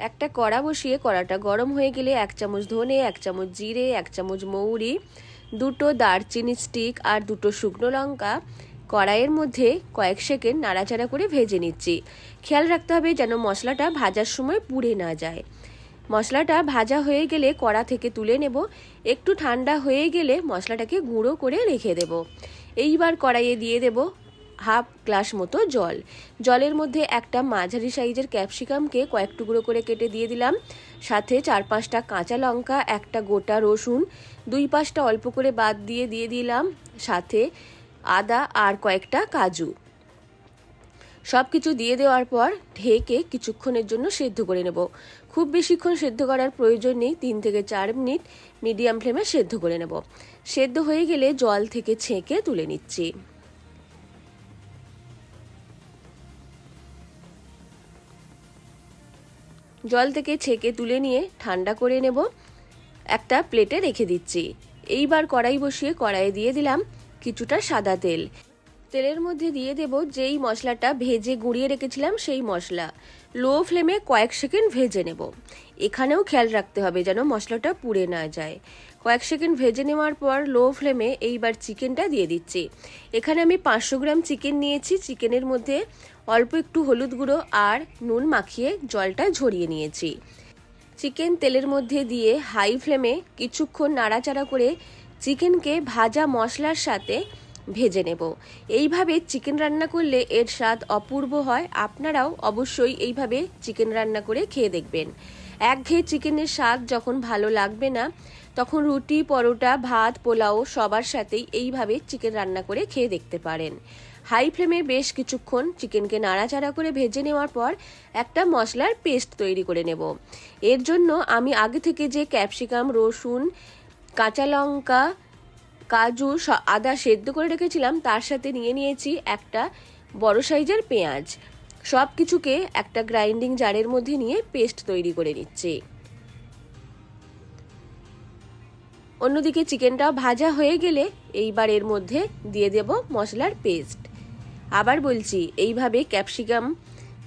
একটা কড়া বসিয়ে কড়াটা গরম হয়ে গেলে এক চামচ ধনে, এক চামচ জিরে, এক চামচ মৌরি, দুটো দারচিনি স্টিক আর দুটো শুকনো লঙ্কা। কড়াইয়ের মধ্যে কয়েক সেকেন্ড নাড়াচাড়া করে ভেজে নিচ্ছি। খেয়াল রাখতে হবে যেন মশলাটা ভাজার সময় পুড়ে না যায়। মশলাটা ভাজা হয়ে গেলে কড়া থেকে তুলে নেব। একটু ঠান্ডা হয়ে গেলে মশলাটাকে গুঁড়ো করে রেখে দেব। এইবার কড়াইয়ে দিয়ে দেব হাফ গ্লাস মতো জল। জলের মধ্যে একটা মাঝারি সাইজের ক্যাপসিকামকে কয়েক টুকরো করে কেটে দিয়ে দিলাম। সাথে চার পাঁচটা কাঁচা লঙ্কা, একটা গোটা রসুন, দুই পাঁচটা অল্প করে বাদ দিয়ে দিয়ে দিলাম। সাথে আদা আর কয়েকটা কাজু। সব কিছু দিয়ে দেওয়ার পর ঢেকে কিছুক্ষণের জন্য সেদ্ধ করে নেব। খুব বেশিক্ষণ সেদ্ধ করার প্রয়োজন নেই, তিন থেকে চার মিনিট মিডিয়াম ফ্লেমে সেদ্ধ করে নেব। সেদ্ধ হয়ে গেলে জল থেকে ছেঁকে তুলে নিচ্ছি। জল থেকে ছেঁকে তুলে নিয়ে ঠান্ডা করে নেব। একটা প্লেটে রেখে দিচ্ছি। এইবার কড়াই বসিয়ে কড়াইয়ে দিয়ে দিলাম কিছুটা সাদা তেল। তেলের মধ্যে দিয়ে দেব যেই মশলাটা ভেজে গুঁড়িয়ে রেখেছিলাম সেই মশলা। লো ফ্লেমে কয়েক সেকেন্ড ভেজে নেব। এখানেও খেয়াল রাখতে হবে যেন মশলাটা পুড়ে না যায়। কয়েক সেকেন্ড ভেজে নেওয়ার পর লো ফ্লেমে এইবার চিকেনটা দিয়ে দিচ্ছি। এখানে আমি পাঁচশো গ্রাম চিকেন নিয়েছি। চিকেনের মধ্যে অল্প একটু হলুদ গুঁড়ো আর নুন মাখিয়ে জলটা ঝরিয়ে নিয়েছি। চিকেন তেলের মধ্যে দিয়ে হাই ফ্লেমে কিছুক্ষণ নাড়াচাড়া করে চিকেনকে ভাজা মশলার সাথে ভেজে নেব। এইভাবে চিকেন রান্না করলে এর স্বাদ অপূর্ব হয়। আপনারাও অবশ্যই এইভাবে চিকেন রান্না করে খেয়ে দেখবেন। একঘেয়ে চিকেনের স্বাদ যখন ভালো লাগবে না, তখন রুটি, পরোটা, ভাত, পোলাও সবার সাথেই এইভাবে চিকেন রান্না করে খেয়ে দেখতে পারেন। হাই ফ্লেমে বেশ কিছুক্ষণ চিকেনকে নাড়াচাড়া করে ভেজে নেওয়ার পর একটা মশলার পেস্ট তৈরি করে নেব। এর জন্য আমি আগে থেকে যে ক্যাপসিকাম, রসুন, কাঁচা লঙ্কা কাজু আদা সেদ্ধ করে রেখেছিলাম, তার সাথে নিয়ে নিয়েছি একটা বড় সাইজের পেঁয়াজ। সব কিছুকে একটা গ্রাইন্ডিং জারের মধ্যে নিয়ে পেস্ট তৈরি করে নিচ্ছি। অন্যদিকে চিকেনটা ভাজা হয়ে গেলে এইবার এর মধ্যে দিয়ে দেব মশলার পেস্ট। আবার বলছি, এইভাবে ক্যাপসিকাম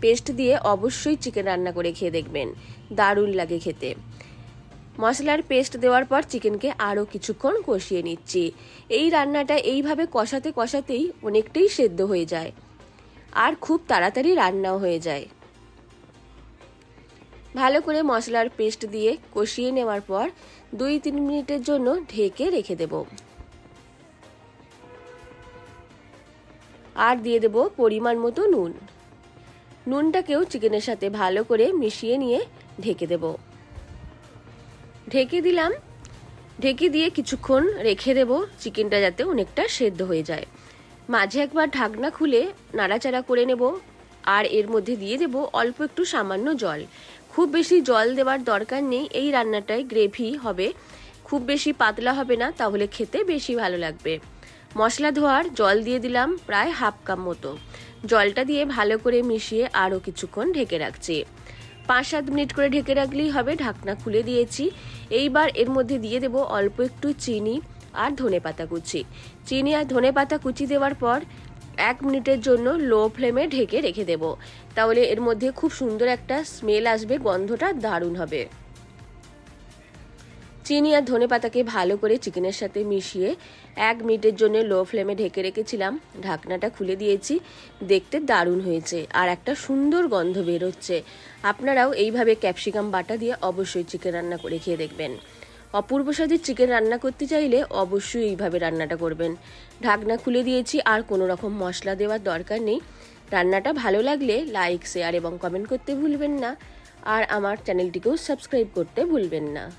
পেস্ট দিয়ে অবশ্যই চিকেন রান্না করে খেয়ে দেখবেন। দারুণ লাগে খেতে। মশলার পেস্ট দেওয়ার পর চিকেনকে আরও কিছুক্ষণ কষিয়ে নিচ্ছি। এই রান্নাটা এইভাবে কষাতে কষাতেই অনেকটাই সেদ্ধ হয়ে যায়। আর খুব তাড়াতাড়ি রান্নাও হয়ে যায়। ভালো করে মশলার পেস্ট দিয়ে কষিয়ে নেওয়ার পর দুই তিন মিনিটের জন্য ঢেকে রেখে দেব। আর দিয়ে দেব পরিমাণ মতো নুন। নুনটাকেও চিকেনের সাথে ভালো করে মিশিয়ে নিয়ে ঢেকে দেব। ঢেকে দিলাম। ঢেকে দিয়ে কিছুক্ষণ রেখে দেব, চিকেনটা যাতে অনেকটা সেদ্ধ হয়ে যায়। মাঝে একবার ঢাকনা খুলে নাড়াচাড়া করে নেব আর এর মধ্যে দিয়ে দেব অল্প একটু সামান্য জল। খুব বেশি জল দেওয়ার দরকার নেই, এই রান্নাটায় গ্রেভি হবে। খুব বেশি পাতলা হবে না, তাহলে খেতে বেশি ভালো লাগবে। মশলা ধোয়ার জল দিয়ে দিলাম প্রায় হাফ কাপ মতো। জলটা দিয়ে ভালো করে মিশিয়ে আরও কিছুক্ষণ ঢেকে রাখছি। পাঁচ সাত মিনিট করে ঢেকে রাখলেই হবে, ঢাকনা খুলে দিয়েছি। এইবার এর মধ্যে দিয়ে দেব অল্প একটু চিনি আর ধনে পাতা কুচি। চিনি আর ধনে পাতা কুচি দেওয়ার পর এক মিনিটের জন্য লো ফ্লেমে ঢেকে রেখে দেব। তাহলে এর মধ্যে খুব সুন্দর একটা স্মেল আসবে, গন্ধটা দারুণ হবে। চিনি আর ধনে পাতাকে ভালো করে চিকেনের সাথে মিশিয়ে এক মিনিটের জন্য লো ফ্লেমে ঢেকে রেখেছিলাম। ঢাকনাটা খুলে দিয়েছি। দেখতে দারুণ হয়েছে আর একটা সুন্দর গন্ধ বেরোচ্ছে। আপনারাও এইভাবে ক্যাপসিকাম বাটা দিয়ে অবশ্যই চিকেন রান্না করে খেয়ে দেখবেন। অপূর্ব স্বাদের চিকেন রান্না করতে চাইলে অবশ্যই এইভাবে রান্নাটা করবেন। ঢাকনা খুলে দিয়েছি, আর কোনো রকম মশলা দেওয়ার দরকার নেই। রান্নাটা ভালো লাগলে লাইক, শেয়ার এবং কমেন্ট করতে ভুলবেন না। আর আমার চ্যানেলটিকেও সাবস্ক্রাইব করতে ভুলবেন না।